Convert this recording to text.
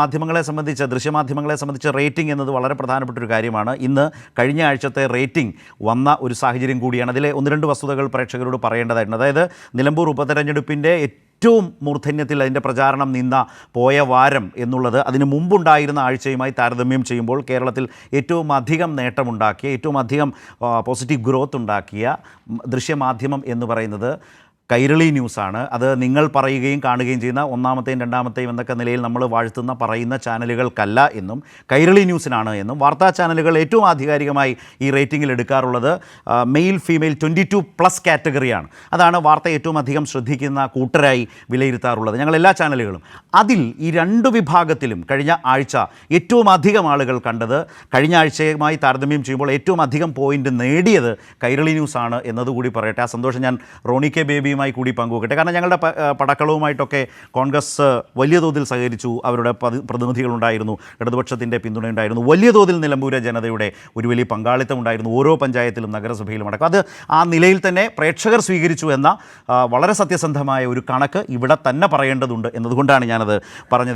മാധ്യമങ്ങളെ സംബന്ധിച്ച് ദൃശ്യമാധ്യമങ്ങളെ സംബന്ധിച്ച് റേറ്റിംഗ് എന്നത് വളരെ പ്രധാനപ്പെട്ട ഒരു കാര്യമാണ്. ഇന്ന് കഴിഞ്ഞ ആഴ്ചത്തെ റേറ്റിംഗ് വന്ന ഒരു സാഹചര്യം കൂടിയാണ്. അതിലെ ഒന്ന് രണ്ട് വസ്തുതകൾ പ്രേക്ഷകരോട് പറയേണ്ടതായിട്ടുണ്ട്. അതായത് നിലമ്പൂർ ഉപതെരഞ്ഞെടുപ്പിന്റെ ഏറ്റവും മൂർധന്യത്തിൽ അതിന്റെ പ്രചാരണം നിന്ന പോയ വാരം എന്നുള്ളത് അതിന് മുമ്പുണ്ടായിരുന്ന ആഴ്ചയുമായി താരതമ്യം ചെയ്യുമ്പോൾ കേരളത്തിൽ ഏറ്റവും അധികം നേട്ടമുണ്ടാക്കിയ ഏറ്റവും അധികം പോസിറ്റീവ് ഗ്രോത്ത് ഉണ്ടാക്കിയ ദൃശ്യമാധ്യമം എന്ന് പറയുന്നത് കൈരളി ന്യൂസാണ്. അത് നിങ്ങൾ പറയുകയും കാണുകയും ചെയ്യുന്ന ഒന്നാമത്തെയും രണ്ടാമത്തെയും എന്നൊക്കെ നിലയിൽ നമ്മൾ വാഴ്ത്തുന്ന പറയുന്ന ചാനലുകൾക്കല്ല എന്നും കൈരളി ന്യൂസിനാണ് എന്നും വാർത്താ ചാനലുകൾ ഏറ്റവും ആധികാരികമായി ഈ റേറ്റിംഗിൽ എടുക്കാറുള്ളത്. Male female twenty two plus കാറ്റഗറിയാണ്. അതാണ് വാർത്ത ഏറ്റവും അധികം ശ്രദ്ധിക്കുന്ന കൂട്ടരായി വിലയിരുത്താറുള്ളത് ഞങ്ങൾ എല്ലാ ചാനലുകളും. അതിൽ ഈ രണ്ട് വിഭാഗത്തിലും കഴിഞ്ഞ ആഴ്ച ഏറ്റവും അധികം ആളുകൾ കണ്ടത് കഴിഞ്ഞ ആഴ്ചയുമായി താരതമ്യം ചെയ്യുമ്പോൾ ഏറ്റവും അധികം പോയിന്റ് നേടിയത് കൈരളി ന്യൂസാണ് എന്നതുകൂടി പറയട്ടെ. ആ സന്തോഷം ഞാൻ റോണി കെ ബേബിയുമായി കൂടി പങ്കുവെക്കട്ടെ. കാരണം ഞങ്ങളുടെ പടക്കളവുമായിട്ടൊക്കെ കോൺഗ്രസ് വലിയ തോതിൽ സഹകരിച്ചു. അവരുടെ പ്രതിനിധികളുണ്ടായിരുന്നു. ഇടതുപക്ഷത്തിന്റെ പിന്തുണയുണ്ടായിരുന്നു വലിയ തോതിൽ നിലമ്പൂര ജനതയുടെ ഒരു വലിയ പങ്കാളിത്തം ഉണ്ടായിരുന്നു ഓരോ പഞ്ചായത്തിലും നഗരസഭയിലും അടക്കം. അത് ആ നിലയിൽ തന്നെ പ്രേക്ഷകർ സ്വീകരിച്ചു എന്ന വളരെ സത്യസന്ധമായ ഒരു കണക്ക് ഇവിടെ തന്നെ പറയേണ്ടതുണ്ട് എന്നതുകൊണ്ടാണ് ഞാനത് പറഞ്ഞത്.